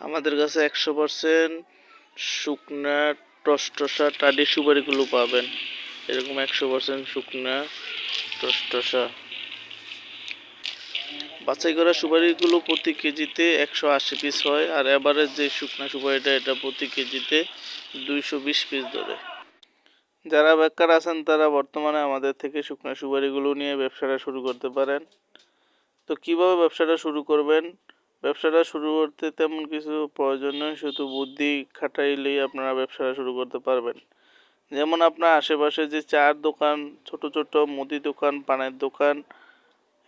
আমাদের কাছে একশো পার্সেন্ট শুকনা টসটসা টাডি সুপারিগুলো পাবেন। এরকম একশো পার্সেন্ট শুকনা টসটসা। বাছাই করা সুপারিগুলো প্রতি কেজিতে একশো আশি পিস হয় আর এবারের যে শুকনা সুপারিটা এটা প্রতি কেজিতে দুইশো বিশ পিস ধরে। যারা বেকার আছেন তারা বর্তমানে আমাদের থেকে শুকনা সুপারিগুলো নিয়ে ব্যবসাটা শুরু করতে পারেন। তো কীভাবে ব্যবসাটা শুরু করবেন? ব্যবসাটা শুরু করতে তেমন কিছু প্রয়োজন নয় শুধু বুদ্ধি খাটাইলেই আপনারা ব্যবসাটা শুরু করতে পারবেন। যেমন আপনার আশেপাশে যে চার দোকান, ছোট ছোট মুদি দোকান, পানের দোকান,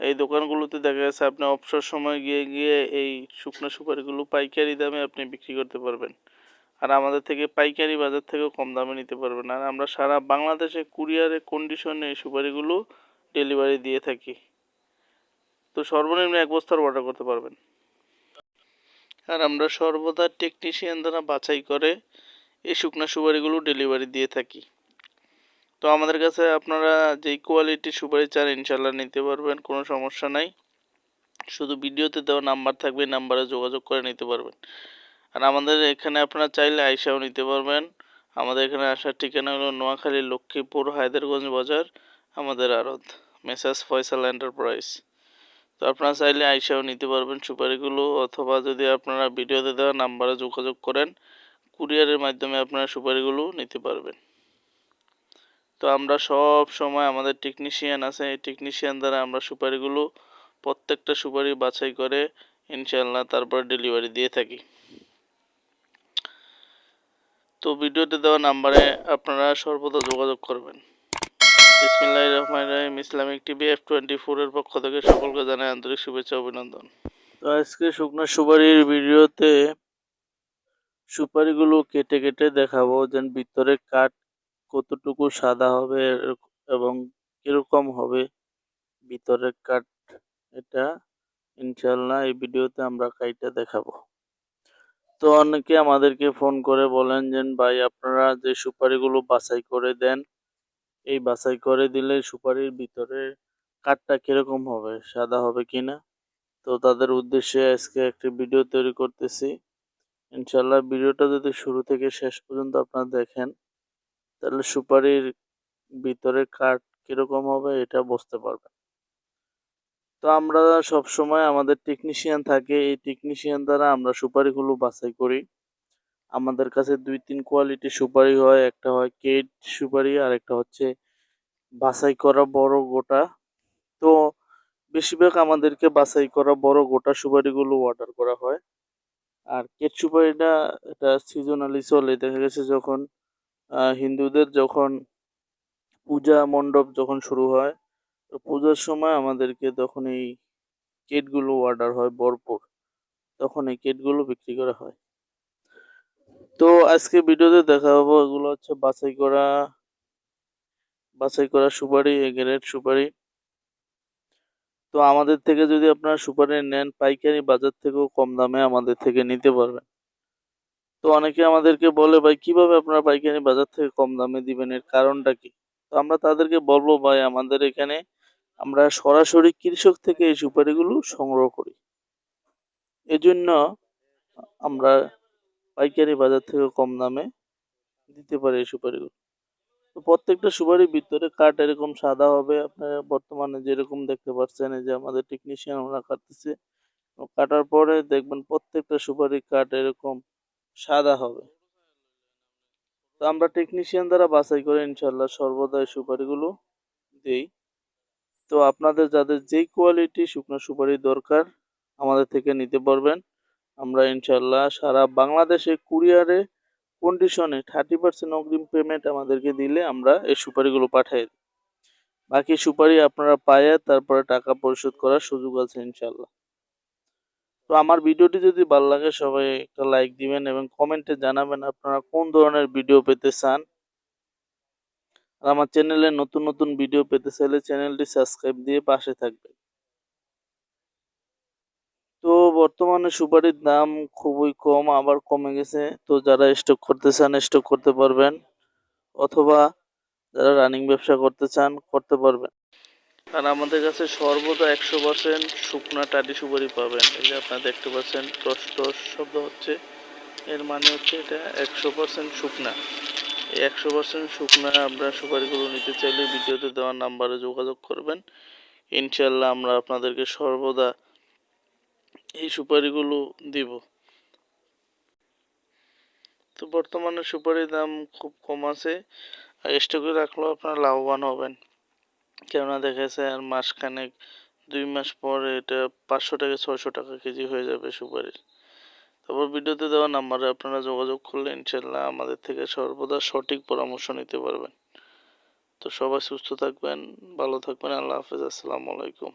এই দোকানগুলোতে দেখা যাচ্ছে আপনি অবসর সময় গিয়ে গিয়ে এই শুকনো সুপারিগুলো পাইকারি দামে আপনি বিক্রি করতে পারবেন। আর আমাদের থেকে পাইকারি বাজার থেকেও কম দামে নিতে পারবেন। আর আমরা সারা বাংলাদেশে কুরিয়ারে কন্ডিশনে এই সুপারিগুলো ডেলিভারি দিয়ে থাকি। তো সর্বনিম্ন এক বস্তার অর্ডার করতে পারবেন। আর আমরা সর্বদা টেকনিশিয়ান দ্বারা বাছাই করে এই শুকনো সুপারিগুলো ডেলিভারি দিয়ে থাকি। তো আমাদের কাছে আপনারা যেই কোয়ালিটির সুপারি চান ইনশাল্লাহ নিতে পারবেন, কোনো সমস্যা নাই। শুধু ভিডিওতে দেওয়া নাম্বার থাকবে নাম্বারে যোগাযোগ করে নিতে পারবেন। আর আমাদের এখানে আপনারা চাইলে আইসাও নিতে পারবেন। আমাদের এখানে আসার ঠিকানা হলো নোয়াখালী লক্ষ্মীপুর, হায়দারগঞ্জ বাজার, আমাদের আড়ত, মেসাজ ফয়সাল এন্টারপ্রাইজ তো আপনারা চাইলে আইসাও নিতে পারবেন সুপারিগুলো, অথবা যদি আপনারা ভিডিওতে দেওয়া নাম্বারে যোগাযোগ করেন, কুরিয়ারের মাধ্যমে আপনারা সুপারিগুলো নিতে পারবেন। তো আমরা সব সময় আমাদের টেকনিশিয়ান আছে, এই টেকনিশিয়ান দ্বারা আমরা সুপারিগুলো, প্রত্যেকটা সুপারি বাছাই করে ইনশাল্লাহ তারপর ডেলিভারি দিয়ে থাকি। তো ভিডিওতে দেওয়া নাম্বারে আপনারা সর্বদা যোগাযোগ করবেন। বিসমিল্লাহ রহমান রহিম। ইসলামিক টিভি এফ টোয়েন্টি ফোরের পক্ষ থেকে সকলকে জানাই আন্তরিক শুভেচ্ছা অভিনন্দন। তো আজকে শুকনো সুপারির ভিডিওতে সুপারিগুলো কেটে কেটে দেখাবো যেন ভিতরে কাঠ কতটুকু সাদা হবে এবং কীরকম হবে। ভিতরের কাঠ এটা ইনশাল্লাহ এই ভিডিওতে আমরা কাইটা দেখাবো। তো অনেকে আমাদেরকে ফোন করে বলেন যে ভাই আপনারা যে সুপারিগুলো বাছাই করে দেন এই বাছাই করে দিলে সুপারির ভিতরে কাঠটা কীরকম হবে? সাদা হবে কিনা? তো তাদের উদ্দেশ্যে আজকে একটি ভিডিও তৈরি করতেছি। ইনশাল্লাহ ভিডিওটা যদি শুরু থেকে শেষ পর্যন্ত আপনারা দেখেন, তাহলে সুপারির ভিতরে কাঠ কীরকম হবে এটা বুঝতে পারবেন। তো আমরা সব সময় আমাদের টেকনিশিয়ান থাকে, এই টেকনিশিয়ান দ্বারা আমরা সুপারিগুলো বাছাই করি। আমাদের কাছে দুই, তিন কোয়ালিটি সুপারি হয়। একটা হয় কেট সুপারি আর একটা হচ্ছে বাছাই করা বড় গোটা। তো বেশিরভাগ আমাদেরকে বাছাই করা বড় গোটা সুপারিগুলো অর্ডার করা হয়। আর কেট সুপারিটা এটা সিজনালি চলে। দেখা গেছে যখন হিন্দুদের যখন পূজা মণ্ডপ যখন শুরু হয়, তো পূজার সময় আমাদেরকে তখন এই কেটগুলো অর্ডার হয় ভরপুর। তখন এই কেটগুলো বিক্রি করা হয়। তো আজকে ভিডিওতে দেখাবো এগুলো হচ্ছে বাছাই করা বাছাই করা সুপারি গ্রেড সুপারি। তো আমাদের থেকে যদি আপনারা সুপারি নেন, পাইকারি বাজার থেকেও কম দামে আমাদের থেকে নিতে পারবেন। তো অনেকে আমাদেরকে বলে, ভাই, কীভাবে আপনারা পাইকারি বাজার থেকে কম দামে দিবেন? এর কারণটা কি? তো আমরা তাদেরকে বলব, ভাই, আমাদের এখানে আমরা সরাসরি কৃষক থেকে এই সুপারিগুলো সংগ্রহ করি। এজন্য আমরা পাইকারি বাজার থেকে কম দামে দিতে পারে এই সুপারিগুলো। তো প্রত্যেকটা সুপারির ভিতরে কাঠ এরকম সাদা হবে, আপনারা বর্তমানে যেরকম দেখতে পাচ্ছেন, এই যে আমাদের টেকনিশিয়ান আমরা কাটতেছে। কাটার পরে দেখবেন প্রত্যেকটা সুপারি কাঠ এরকম সাদা হবে। তো আমরা টেকনিশিয়ান দ্বারা বাছাই করে ইনশাল্লাহ সর্বদা এই সুপারিগুলো দেই। তো আপনাদের যাদের যেই কোয়ালিটি শুকনো সুপারি দরকার, আমাদের থেকে নিতে পারবেন। আমরা ইনশাল্লাহ সারা বাংলাদেশে কুরিয়ারে কন্ডিশনে থার্টি পার্সেন্ট অগ্রিম পেমেন্ট আমাদেরকে দিলে আমরা এই সুপারিগুলো পাঠিয়ে দিই বাকি সুপারি আপনারা পায়ে তারপরে টাকা পরিশোধ করার সুযোগ আছে ইনশাল্লাহ তো আমার ভিডিওটি যদি ভালো লাগে সবাই একটা লাইক দিবেন এবং কমেন্টে জানাবেন আপনারা কোন ধরনের ভিডিও পেতে চান। আর আমার চ্যানেলে নতুন নতুন ভিডিও পেতে চাইলে চ্যানেলটি সাবস্ক্রাইব দিয়ে পাশে থাকবেন। তো বর্তমানে সুপারির দাম খুবই কম, আবার কমে গেছে। তো যারা স্টক করতে চান স্টক করতে পারবেন। অথবা যারা রানিং ব্যবসা করতে চান, করতে পারবেন। আর আমাদের কাছে সর্বদা একশো পার্সেন্ট শুকনা টাটি সুপারি পাবেন। এই যে আপনারা দেখতে পাচ্ছেন, টস টস শব্দ হচ্ছে। এর মানে হচ্ছে এটা একশো পার্সেন্ট শুকনা। এই একশো পার্সেন্ট শুকনা আপনারা সুপারিগুলো নিতে চাইলে ভিডিওতে দেওয়া নাম্বারে যোগাযোগ করবেন। ইনশাল্লাহ আমরা আপনাদেরকে সর্বদা এই সুপারিগুলো দিব। তো বর্তমানে সুপারির দাম খুব কম আছে। আর স্টকে রাখলেও আপনারা লাভবান হবেন। কেননা দেখা যাচ্ছে আর মাসখানেক, দুই মাস পর এটা পাঁচশো থেকে ছয়শো টাকা কেজি হয়ে যাবে সুপারির। তারপর ভিডিওতে দেওয়া নাম্বারে আপনারা যোগাযোগ করলে ইনশাল্লাহ আমাদের থেকে সর্বদা সঠিক পরামর্শ নিতে পারবেন। তো সবাই সুস্থ থাকবেন, ভালো থাকবেন, আল্লাহ হাফেজ, আসসালামু আলাইকুম।